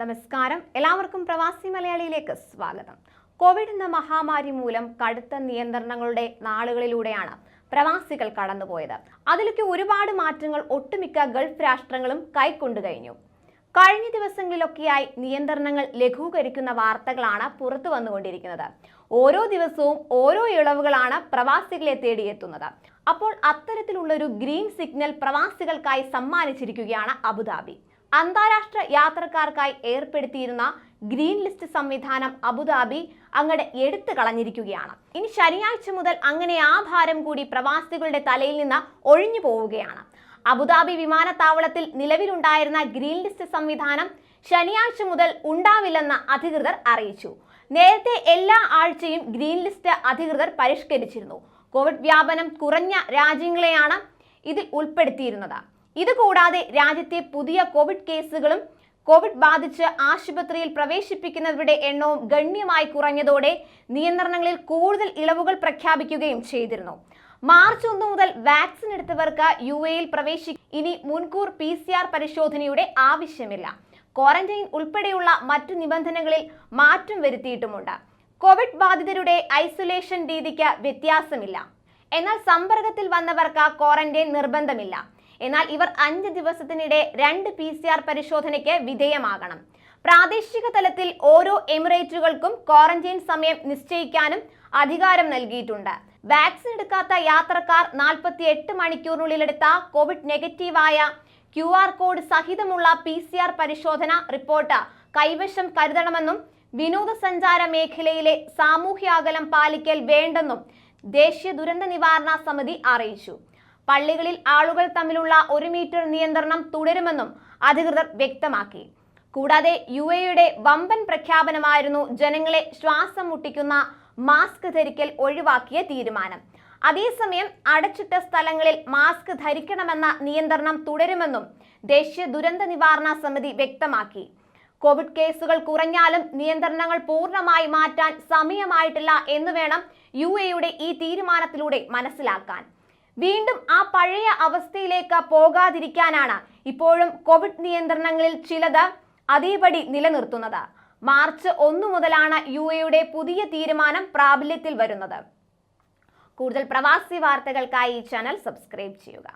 നമസ്കാരം. എല്ലാവർക്കും പ്രവാസി മലയാളിയിലേക്ക് സ്വാഗതം. കോവിഡ് എന്ന മഹാമാരി മൂലം കടുത്ത നിയന്ത്രണങ്ങളുടെ നാളുകളിലൂടെയാണ് പ്രവാസികൾ കടന്നുപോയത്. അതിലൊക്കെ ഒരുപാട് മാറ്റങ്ങൾ ഒട്ടുമിക്ക ഗൾഫ് രാഷ്ട്രങ്ങളും കൈക്കൊണ്ടു കഴിഞ്ഞു. കഴിഞ്ഞ ദിവസങ്ങളിലൊക്കെയായി നിയന്ത്രണങ്ങൾ ലഘൂകരിക്കുന്ന വാർത്തകളാണ് പുറത്തു വന്നുകൊണ്ടിരിക്കുന്നത്. ഓരോ ദിവസവും ഓരോ ഇളവുകളാണ് പ്രവാസികളെ തേടിയെത്തുന്നത്. അപ്പോൾ അത്തരത്തിലുള്ളൊരു ഗ്രീൻ സിഗ്നൽ പ്രവാസികൾക്കായി സമ്മാനിച്ചിരിക്കുകയാണ് അബുദാബി. അന്താരാഷ്ട്ര യാത്രക്കാർക്കായി ഏർപ്പെടുത്തിയിരുന്ന ഗ്രീൻ ലിസ്റ്റ് സംവിധാനം അബുദാബി അങ്ങടെ എടുത്തു കളഞ്ഞിരിക്കുകയാണ്. ഇനി ശനിയാഴ്ച മുതൽ അങ്ങനെ ആ ഭാരം കൂടി പ്രവാസികളുടെ തലയിൽ നിന്ന് ഒഴിഞ്ഞു പോവുകയാണ്. അബുദാബി വിമാനത്താവളത്തിൽ നിലവിലുണ്ടായിരുന്ന ഗ്രീൻ ലിസ്റ്റ് സംവിധാനം ശനിയാഴ്ച മുതൽ ഉണ്ടാവില്ലെന്ന് അധികൃതർ അറിയിച്ചു. നേരത്തെ എല്ലാ ആഴ്ചയും ഗ്രീൻ ലിസ്റ്റ് അധികൃതർ പരിഷ്കരിച്ചിരുന്നു. കോവിഡ് വ്യാപനം കുറഞ്ഞ രാജ്യങ്ങളെയാണ് ഇതിൽ ഉൾപ്പെടുത്തിയിരുന്നത്. ഇതുകൂടാതെ രാജ്യത്തെ പുതിയ കോവിഡ് കേസുകളും കോവിഡ് ബാധിച്ച് ആശുപത്രിയിൽ പ്രവേശിപ്പിക്കുന്നവരുടെ എണ്ണവും ഗണ്യമായി കുറഞ്ഞതോടെ നിയന്ത്രണങ്ങളിൽ കൂടുതൽ ഇളവുകൾ പ്രഖ്യാപിക്കുകയും ചെയ്തിരുന്നു. മാർച്ച് ഒന്ന് മുതൽ വാക്സിൻ എടുത്തവർക്ക് യു എയിൽ പ്രവേശി ഇനി മുൻകൂർ പി സി ആർ പരിശോധനയുടെ ആവശ്യമില്ല. ക്വാറന്റൈൻ ഉൾപ്പെടെയുള്ള മറ്റു നിബന്ധനകളിൽ മാറ്റം വരുത്തിയിട്ടുമുണ്ട്. കോവിഡ് ബാധിതരുടെ ഐസൊലേഷൻ രീതിക്ക് വ്യത്യാസമില്ല. എന്നാൽ സമ്പർക്കത്തിൽ വന്നവർക്ക് ക്വാറന്റൈൻ നിർബന്ധമില്ല. എന്നാൽ ഇവർ അഞ്ച് ദിവസത്തിനിടെ രണ്ട് പി പരിശോധനയ്ക്ക് വിധേയമാകണം. പ്രാദേശിക തലത്തിൽ ഓരോ എമിറേറ്റുകൾക്കും ക്വാറന്റൈൻ സമയം നിശ്ചയിക്കാനും അധികാരം നൽകിയിട്ടുണ്ട്. വാക്സിൻ എടുക്കാത്ത യാത്രക്കാർ നാൽപ്പത്തി എട്ട് മണിക്കൂറിനുള്ളിൽ എടുത്ത കോവിഡ് നെഗറ്റീവായ ക്യു ആർ കോഡ് സഹിതമുള്ള പി സി ആർ പരിശോധന റിപ്പോർട്ട് കൈവശം കരുതണമെന്നും വിനോദസഞ്ചാര മേഖലയിലെ സാമൂഹ്യ അകലം പാലിക്കൽ വേണ്ടെന്നും ദേശീയ ദുരന്ത നിവാരണ സമിതി അറിയിച്ചു. പള്ളികളിൽ ആളുകൾ തമ്മിലുള്ള ഒരു മീറ്റർ നിയന്ത്രണം തുടരുമെന്നും അധികൃതർ വ്യക്തമാക്കി. കൂടാതെ യു എയുടെ വമ്പൻ പ്രഖ്യാപനമായിരുന്നു ജനങ്ങളെ ശ്വാസം മുട്ടിക്കുന്ന മാസ്ക് ധരിക്കൽ ഒഴിവാക്കിയ തീരുമാനം. അതേസമയം അടച്ചിട്ട സ്ഥലങ്ങളിൽ മാസ്ക് ധരിക്കണമെന്ന നിയന്ത്രണം തുടരുമെന്നും ദേശീയ ദുരന്ത നിവാരണ സമിതി വ്യക്തമാക്കി. കോവിഡ് കേസുകൾ കുറഞ്ഞാലും നിയന്ത്രണങ്ങൾ പൂർണമായി മാറ്റാൻ സമയമായിട്ടില്ല എന്ന് വേണം യു എയുടെ ഈ തീരുമാനത്തിലൂടെ മനസ്സിലാക്കാൻ. വീണ്ടും ആ പഴയ അവസ്ഥയിലേക്ക് പോകാതിരിക്കാനാണ് ഇപ്പോഴും കോവിഡ് നിയന്ത്രണങ്ങളിൽ ചിലത് അതേപടി നിലനിർത്തുന്നത്. മാർച്ച് ഒന്നു മുതലാണ് യു എയുടെ പുതിയ തീരുമാനം പ്രാബല്യത്തിൽ വരുന്നത്. കൂടുതൽ പ്രവാസി വാർത്തകൾക്കായി ഈ ചാനൽ സബ്സ്ക്രൈബ് ചെയ്യുക.